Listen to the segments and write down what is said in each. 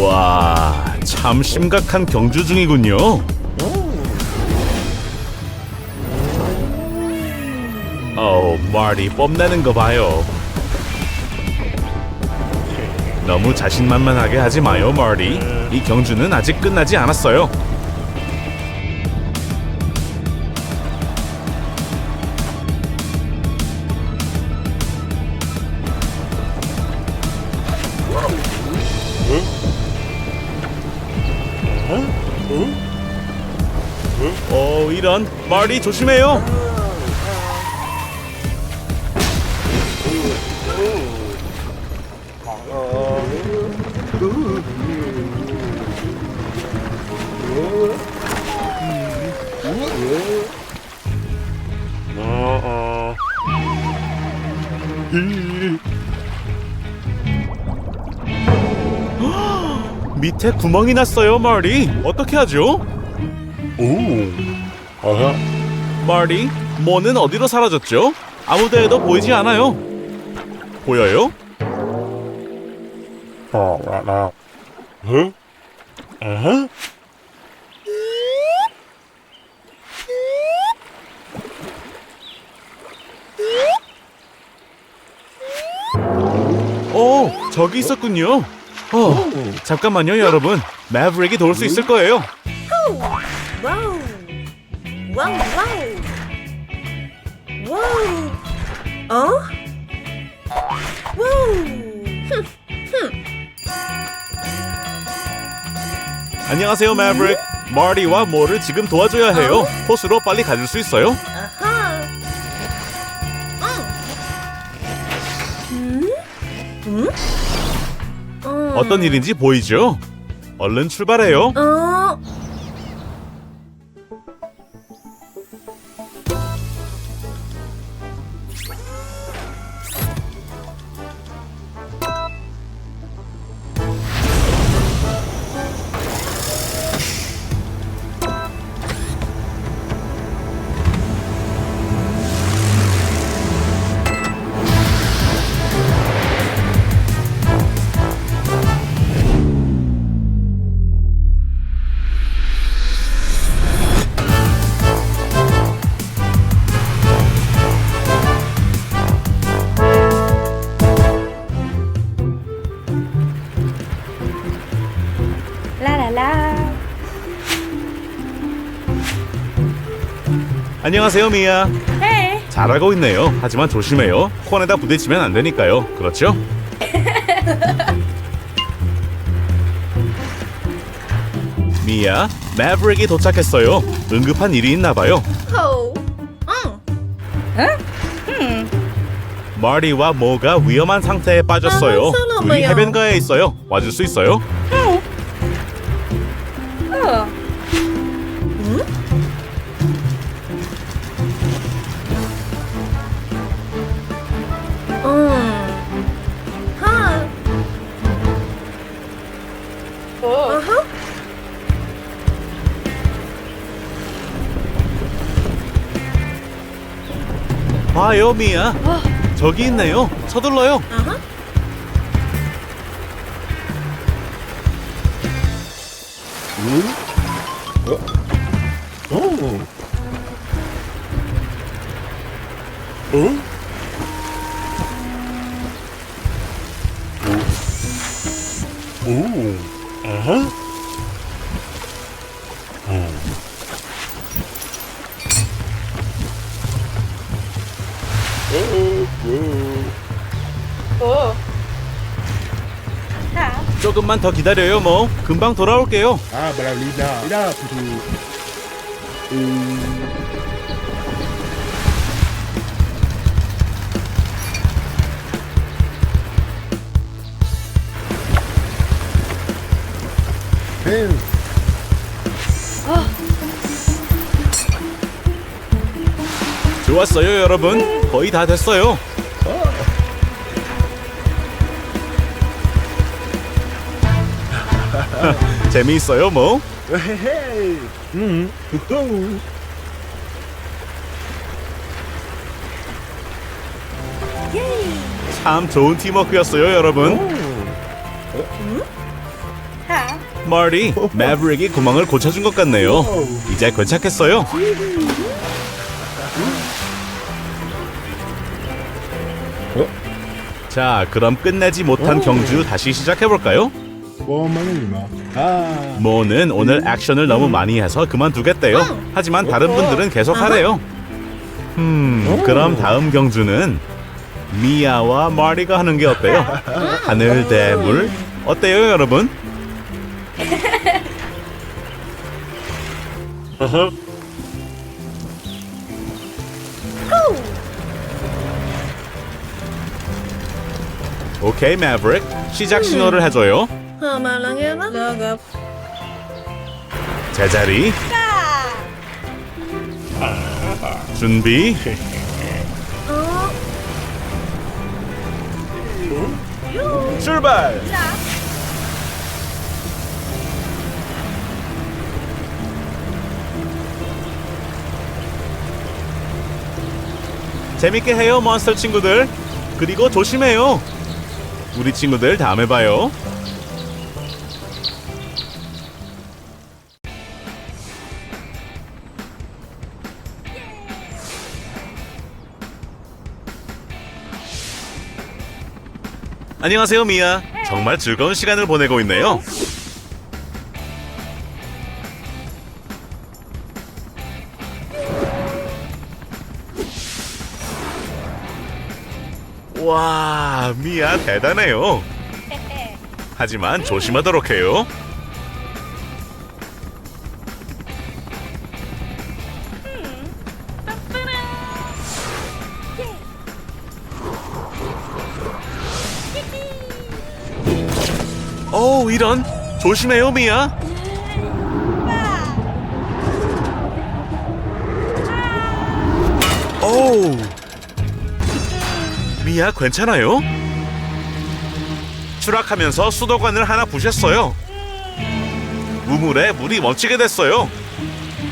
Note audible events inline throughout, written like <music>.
와, 참 심각한 경주 중이군요. 어우, 마리 뽐내는 거 봐요. 너무 자신만만하게 하지 마요, 마리. 이 경주는 아직 끝나지 않았어요. 어, 이런. 마리 조심해요. 밑에 구멍이 났어요, 마리. 어떻게 하죠? 오. 아하. 마리, 모는 어디로 사라졌죠? 아무데에도 보이지 않아요. 보여요? 어, 나, 나. 응? 아하. 오, 저기 있었군요. 어, 잠깐만요, 여러분. 매브릭이 도울 수 있을 거예요. 와우. 와우 와우. 와우. 어? 와우. 흠, <laughs> 흠. 안녕하세요, 매브릭. 마리와 모를 지금 도와줘야 해요. 호수로 빨리 가줄 수 있어요? 아하. 응. 음? 음? 음. 어떤 일인지 보이죠? 얼른 출발해요. 어. 안녕하세요, 미야. 네. 잘하고 있네요. 하지만 조심해요. 콘에다 부딪히면 안 되니까요. 그렇죠? <laughs> 미야, 매브릭이 도착했어요. 응급한 일이 있나 봐요. 호. 응. 마리와 모가 위험한 상태에 빠졌어요. 아. 둘이 해변가에 있어요. 와줄 수 있어요? 봐요, 미야. 저기 있네요. 서둘러요. 오. 응? 오. 오. 아하. 조금만 더 기다려요, 뭐. 금방 돌아올게요. 아, 말리나. 이라 부두. 음. 좋았어요, 여러분. 거의 다 됐어요. <laughs> 재미있어요, 뭐. 헤헤. 음. 후후. 참 좋은 팀워크였어요, 여러분. 오. 마리, 매브릭이 구멍을 고쳐준 것 같네요. 이제 괜찮겠어요? 자, 그럼 끝내지 못한 경주 다시 시작해 볼까요? 원망이마. 아. 모는 오늘 액션을 너무 많이 해서 그만두겠대요. 하지만 다른 분들은 계속 하래요. 음, 그럼 다음 경주는 미아와 마리가 하는 게 어때요? 하늘 대물 어때요, 여러분? 오케이, 매브릭. 시작 신호를 해줘요. Nghe đó. Được, được. 제자리. 준비. Ờ. 출발. 재밌게 해요, 몬스터 친구들. 그리고 조심해요. 우리 친구들 다음에 봐요. 안녕하세요, 미야. 정말 즐거운 시간을 보내고 있네요. 와, 미야 대단해요. 하지만 조심하도록 해요. 오, 이런. 조심해요, 미야. 오. 미야 괜찮아요? 추락하면서 수도관을 하나 부셨어요. 우물에 물이 멈추게 됐어요.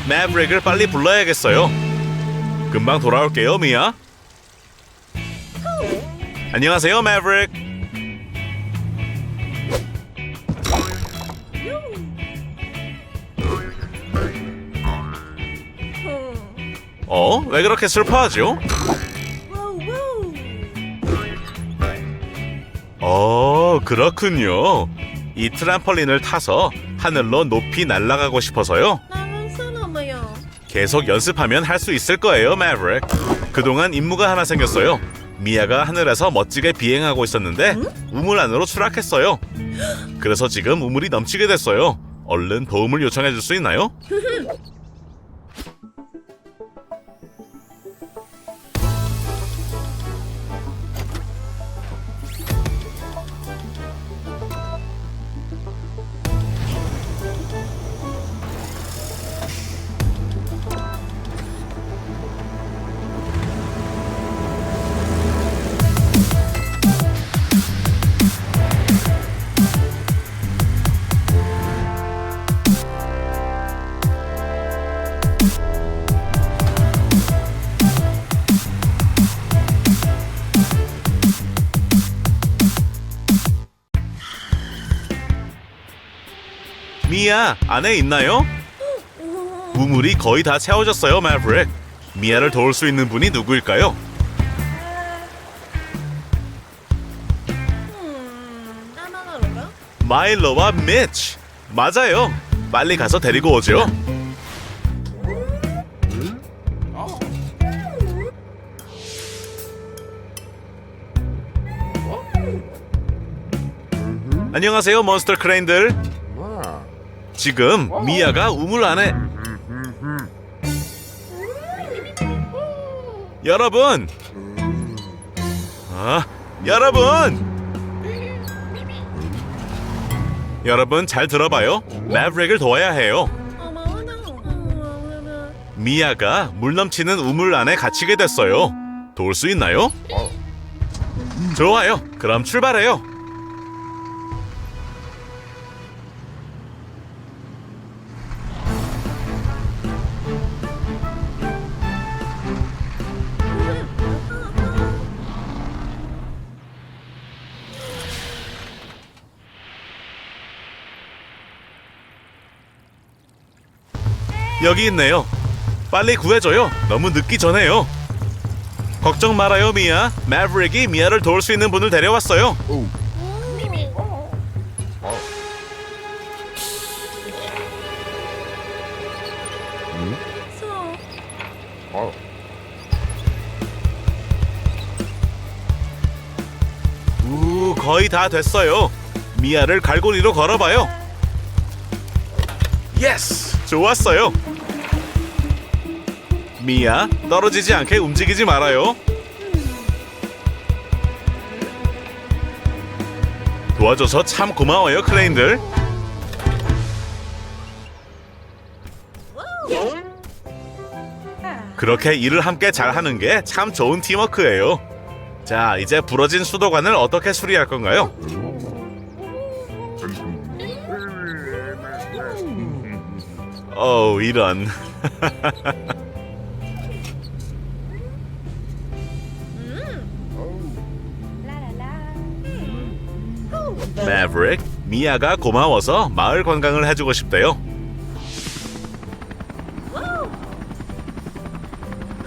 매브릭을 빨리 불러야겠어요. 금방 돌아올게요, 미야. 안녕하세요, 매브릭. 어? 왜 그렇게 슬퍼하죠? 어, 그렇군요. 이 트램펄린을 타서 하늘로 높이 날아가고 싶어서요. 나는. 계속 연습하면 할 수 있을 거예요, 매브릭. 그동안 임무가 하나 생겼어요. 미아가 하늘에서 멋지게 비행하고 있었는데 우물 안으로 추락했어요. 그래서 지금 우물이 넘치게 됐어요. 얼른 도움을 요청해 줄 수 있나요? <laughs> 미아, 안에 있나요? 우물이 거의 다 채워졌어요, 매브릭. 미아를 도울 수 있는 분이 누구일까요? 마일로와 미치. 맞아요. 빨리 가서 데리고 오죠. 안녕하세요, 몬스터 크레인들. 지금 미아가 우물 안에 여러분. 아, 여러분. 여러분 잘 들어봐요. 매브릭을 도와야 해요. 미아가 물 넘치는 우물 안에 갇히게 됐어요. 도울 수 있나요? 좋아요. 그럼 출발해요. 여기 있네요. 빨리 구해줘요. 너무 늦기 전에요. 걱정 말아요, 미야. 매브릭이 미야를 도울 수 있는 분을 데려왔어요. 오. So. 어. 우, 거의 다 됐어요. 미야를 갈고리로 걸어봐요. 예스! 좋았어요. 미야, 떨어지지 않게 움직이지 말아요. 도와줘서 참 고마워요, 클레인들. 그렇게 일을 함께 잘하는 게 참 좋은 팀워크예요. 자, 이제 부러진 수도관을 어떻게 수리할 건가요? 어우, 이런. <laughs> 매브릭, 미아가 고마워서 마을 관광을 해주고 싶대요.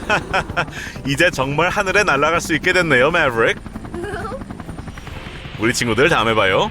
<laughs> 이제 정말 하늘에 날아갈 수 있게 됐네요, 매브릭. 우리 친구들 다음에 봐요.